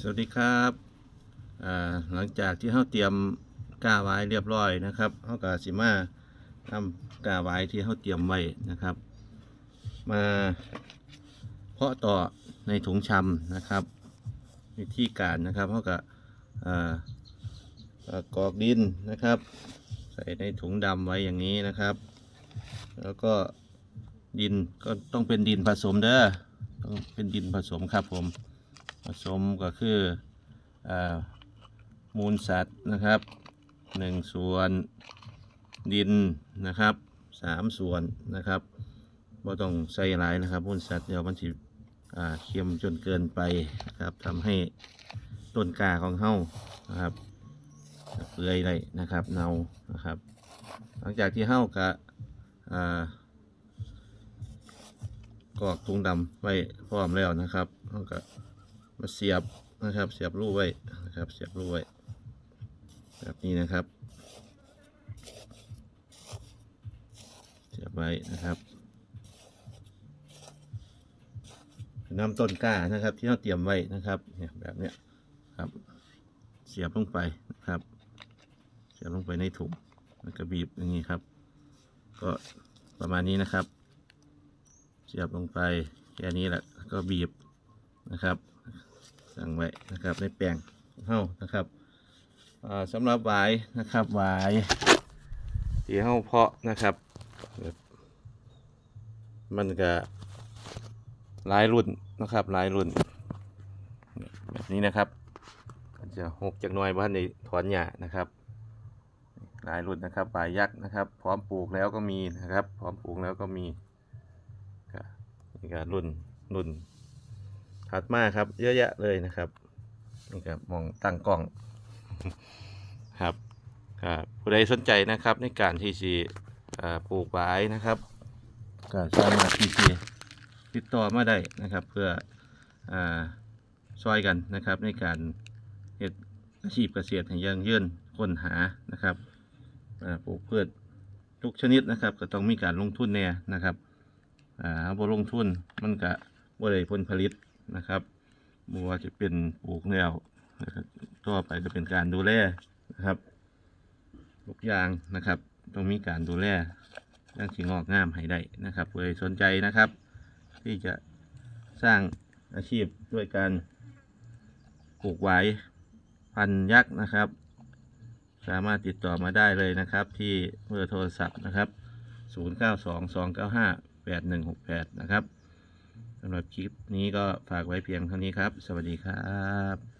สวัสดีครับหลังจากที่เราเตรียมกาไว้เรียบร้อยนะครับเราก็สิมาทำกาไว้ที่เราเตรียมไว้นะครับ มาเพาะต่อในถุงชำนะครับ วิธีการนะครับเราก็อ่ากอกดินนะครับ ใส่ในถุงดำไว้อย่างนี้นะครับ แล้วก็ดินก็ต้องเป็นดินผสมเด้อต้องเป็นดินผสมครับผม ผสมก็คืออมูลสัตว์นะครับหนึ่งส่วนดินนะครับสามส่วนนะครับบ่ต้องใส่หลายนะครับมูลสัตว์เดี๋ยวมันสิเค็มจนเกินไปนะครับทำให้ต้นกาของเฮานะครับเปื่อยได้นะครับเนานะครับ หลังจากที่เฮากะกรอกถุงดำไว้พร้อมแล้วนะครับเฮาก็ มาเสียบนะครับ เสียบรูไว้นะครับ เสียบรูไว้ แบบนี้นะครับ เสียบไว้นะครับน้ำต้นกล้านะครับ ที่เราเตรียมไว้นะครับ เนี่ยแบบเนี้ยครับ เสียบลงไปนะครับ เสียบลงไปในถุงแล้วก็บีบอย่างนี้ครับ ก็ประมาณนี้นะครับ เสียบลงไปแค่นี้แหละก็บีบนะครับ สั่งไว้นะครับในแปลงเฮานะครับสำหรับหวายนะครับหวายที่เฮาเพาะนะครับ มันก็หลายรุ่นนะครับหลายรุ่น แบบนี้นะครับจะหกจากหน่วยบ้านในถอนหญ้านะครับหลายรุ่นนะครับปลายักษ์นะครับ พร้อมปลูกแล้วก็มีนะครับ พร้อมปลูกแล้วก็มีก็นี่ก็รุ่นรุ่น ถัดมาครับ เยอะแยะเลยนะครับนี่ครับมองตั้งกล้องครับครับผู้ใดสนใจนะครับในการที่จะปลูกไว้นะครับก็สามารถที่จะติดต่อมาได้นะครับ เพื่ออช่วยกันนะครับ ในการเฮ็ดอาชีพเกษตรให้ยั่งยืนค้นหานะครับปลูกพืชทุกชนิดนะครับ ก็ต้องมีการลงทุนแน่นะครับอ่าบ่ลงทุนมันก็บ่ได้ผลผลิต นะครับบัวจะเป็นปลูกแนวนะครับต่อไปก็เป็นการดูแลนะครับทุกยางนะครับ ต้องมีการดูแลเรื่งสิ่งอกงามให้ได้นะครับผู้ใดสนใจนะครับ ที่จะสร้างอาชีพด้วยการปลูกไว้พันยักษ์นะครับ สามารถติดต่อมาได้เลยนะครับ ที่เบอร์โทรศัพท์นะครับ 0922958168 นะครับำหรับคลิปนี้ก็ฝากไว้เพียงเท่านี้ครับ สวัสดีครับ